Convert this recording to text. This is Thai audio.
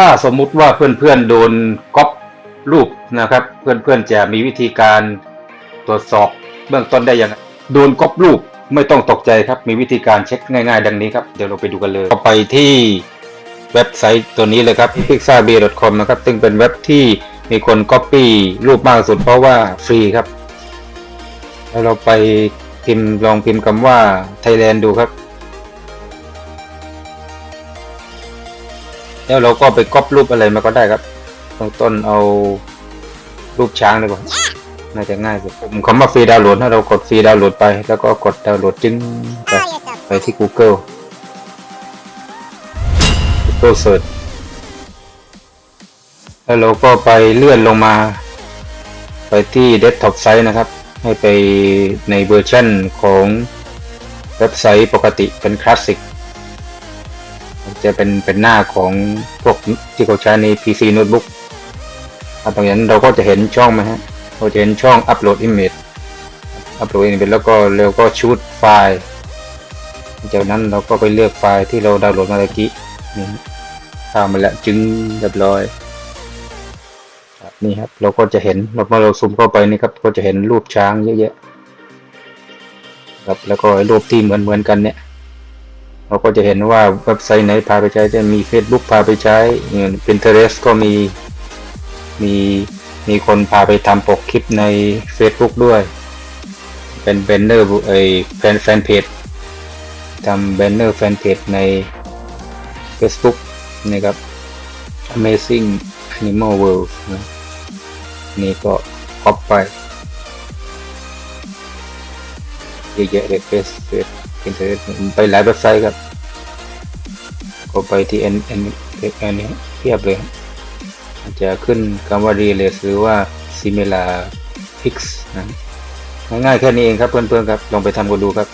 ถ้าสมมุติว่าเพื่อนๆโดนก๊อปรูปนะครับ เพื่อนๆจะมีวิธีการตรวจสอบเบื้องต้นได้ยังไงโดนก๊อปรูปไม่ต้องตกใจครับ มีวิธีการเช็คง่ายๆ ดังนี้ครับ เดี๋ยวเราไปดูกันเลยเราไปที่เว็บไซต์ตัวนี้เลยครับ pixabay.com นะครับ ซึ่งเป็นเว็บที่มีคนก๊อปปี้รูปมากสุดเพราะว่าฟรีครับ แล้วเราไปพิมพ์ลองพิมพ์คำว่า Thailand ดูครับ แล้วเราก็ไปก๊อปรูปอะไรมาก็ได้ครับตรงต้นเอารูปช้างเลยก่อนน่าจะง่ายสุดผมคำว่าฟรีดาวน์โหลดถ้าเรากดฟรีดาวน์โหลดไป แล้วก็กดดาวน์โหลดจึงไปไปที่ Google Google Search แล้วเราก็ไปเลื่อนลงมา ไปที่ Desktop Site นะครับ ให้ไปในเวอร์ชันของเว็บไซต์ปกติเป็นคลาสสิก จะเป็นเป็นหน้าของพวกที่เขาใช้ใน PC Notebook ครับตรงนั้นเราก็จะเห็นช่องไหมฮะเราจะเห็นช่อง Upload Image Upload Image แล้วก็เราก็ชูดไฟล์จากนั้นเราก็ไปเลือกไฟล์ที่เราดาวน์โหลดมาเมื่อกี้นี่ข้ามาแล้วจึงเรียบร้อยนี่ครับเราก็จะเห็นเมื่อเราซูมเข้าไปนี่ครับก็จะเห็นรูปช้างเยอะแยะครับแล้วก็รูปที่เหมือนเหมือนๆกันเนี่ย เราก็จะเห็นว่าเว็บไซต์ไหนพาไปใช้จะมี Facebook พาไปใช้ Pinterest ก็มีมีมีคนพาไปทำปกคลิปใน Facebook ด้วย เป็นแบนเนอร์ไอแฟนแฟนเพจทำแบนเนอร์แฟนเพจใน Facebook นะครับ Amazing Animal World นะนี่ก็คอปไป เยอะแยะเลยเฟซเฟซอินเทอร์เน็ตไปหลายเว็บไซต์ครับก็ไปที่ N N N นี้เทียบเลยครับจะขึ้นคำว่า Relay หรือว่า Similar Fix นะง่ายๆแค่นี้เองครับเพื่อนๆครับ ลองไปทำกันดูครับ